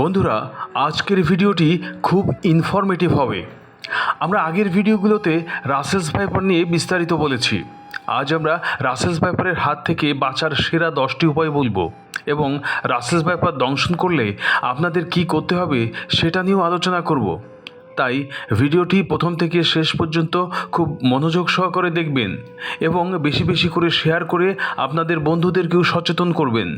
বন্ধুরা, আজকের ভিডিওটি খুব ইনফরমেটিভ হবে। আমরা আগের ভিডিওগুলোতে রাসেলস ভাইপার নিয়ে বিস্তারিত বলেছি। আজ আমরা রাসেলস ভাইপারের হাত থেকে বাঁচার সেরা দশটি উপায় বলব এবং রাসেলস ভাইপার দংশন করলে আপনাদের কি করতে হবে সেটা নিয়েও আলোচনা করব। তাই ভিডিওটি প্রথম থেকে শেষ পর্যন্ত খুব মনোযোগ সহকারে দেখবেন এবং বেশি বেশি করে শেয়ার করে আপনাদের বন্ধুদেরকেও সচেতন করবেন।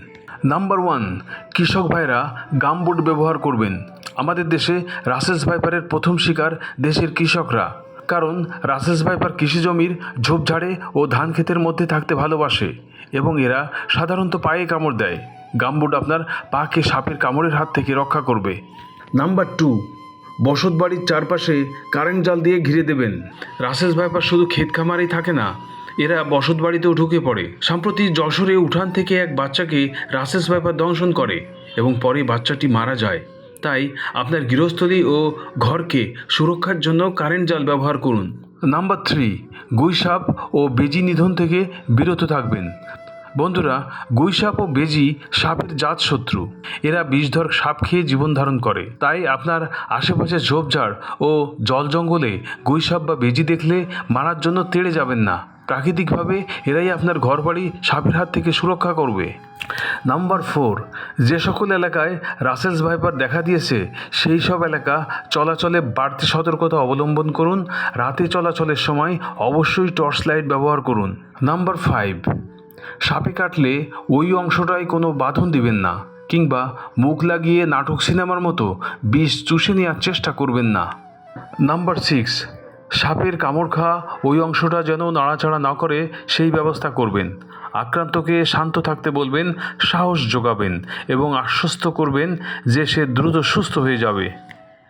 নাম্বার ওয়ান, কৃষক ভাইরা গামবোট ব্যবহার করবেন। আমাদের দেশে রাসেস ভাইপারের প্রথম শিকার দেশের কৃষকরা। কারণ রাসেস ভাইপার কৃষি জমির ঝোপঝাড়ে ও ধান ক্ষেতের মধ্যে থাকতে ভালোবাসে এবং এরা সাধারণত পায়ে কামড় দেয়। গামবুট আপনার পাকে সাপের কামড়ের হাত থেকে রক্ষা করবে। নাম্বার টু, বসত বাড়ির চারপাশে কারেন্ট জাল দিয়ে ঘিরে দেবেন। রাসেস ভাইপার শুধু ক্ষেত খামারেই থাকে না এরা বসত বাড়িতেও ঢুকে পড়ে। সম্প্রতি যশোরে উঠান থেকে এক বাচ্চাকে রাসেস ব্যাপার দংশন করে এবং পরে বাচ্চাটি মারা যায়। তাই আপনার গৃহস্থলী ও ঘরকে সুরক্ষার জন্য কারেন্ট জাল ব্যবহার করুন। নাম্বার থ্রি, গুইসাপ ও বেজি নিধন থেকে বিরত থাকবেন। বন্ধুরা, গুইসাপ ও বেজি সাপের জাত শত্রু। এরা বিষধর সাপ খেয়ে জীবন ধারণ করে। তাই আপনার আশেপাশে ঝোপঝাড় ও জল জঙ্গলে গুইসাপ বা বেজি দেখলে মারার জন্য তেড়ে যাবেন না। প্রাকৃতিকভাবে এরাই আপনার ঘরবাড়ি সাপের হাত থেকে সুরক্ষা করবে। নাম্বার ফোর, যে সকল এলাকায় রাসেলস ভাইপার দেখা দিয়েছে, সেই সব এলাকা চলাচলে বাড়তি সতর্কতা অবলম্বন করুন। রাতে চলাচলের সময় অবশ্যই টর্চ লাইট ব্যবহার করুন। নাম্বার ফাইভ, সাপে কাটলে ওই অংশটায় কোনো বাঁধন দিবেন না, কিংবা মুখ লাগিয়ে নাটক সিনেমার মতো বিষ চুষে নেওয়ার চেষ্টা করবেন না। নাম্বার সিক্স সাপের কামড় খাওয়া ওই অংশটা যেন নাড়াচাড়া না করে সেই ব্যবস্থা করবেন। আক্রান্তকে শান্ত থাকতে বলবেন, সাহস যোগাবেন এবং আশ্বস্ত করবেন যে সে দ্রুত সুস্থ হয়ে যাবে।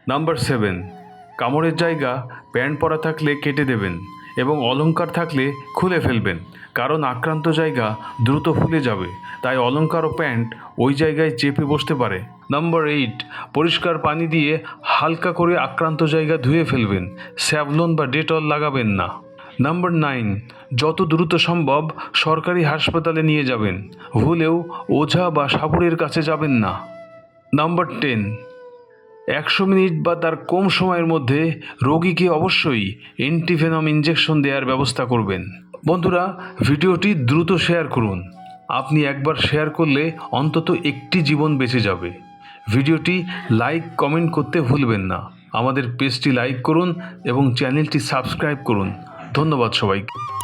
নাম্বার সেভেন, কামড়ের জায়গা প্যান্ট পরা থাকলে কেটে দেবেন। এবং অলংকার থাকলে খুলে ফেলবেন, কারণ আক্রান্ত জায়গা দ্রুত ফুলে যাবে। তাই অলংকার ও প্যান্ট ওই জায়গায় চেপে বসতে পারে। নাম্বার এইট, পরিষ্কার পানি দিয়ে হালকা করে আক্রান্ত জায়গা ধুয়ে ফেলবেন, স্যাভলন বা ডেটল লাগাবেন না। নাম্বার নাইন, যত দ্রুত সম্ভব সরকারি হাসপাতালে নিয়ে যাবেন, ভুলেও ওঝা বা সাপুরের কাছে যাবেন না। নাম্বার টেন একশো মিনিট বা তার কম সময়ের মধ্যে রোগীকে অবশ্যই অ্যান্টিভেনম ইঞ্জেকশন দেওয়ার ব্যবস্থা করবেন। বন্ধুরা, ভিডিওটি দ্রুত শেয়ার করুন। আপনি একবার শেয়ার করলে অন্তত একটি জীবন বেঁচে যাবে। ভিডিওটি লাইক, কমেন্ট করতে ভুলবেন না। আমাদের পেজটি লাইক করুন এবং চ্যানেলটি সাবস্ক্রাইব করুন। ধন্যবাদ সবাইকে।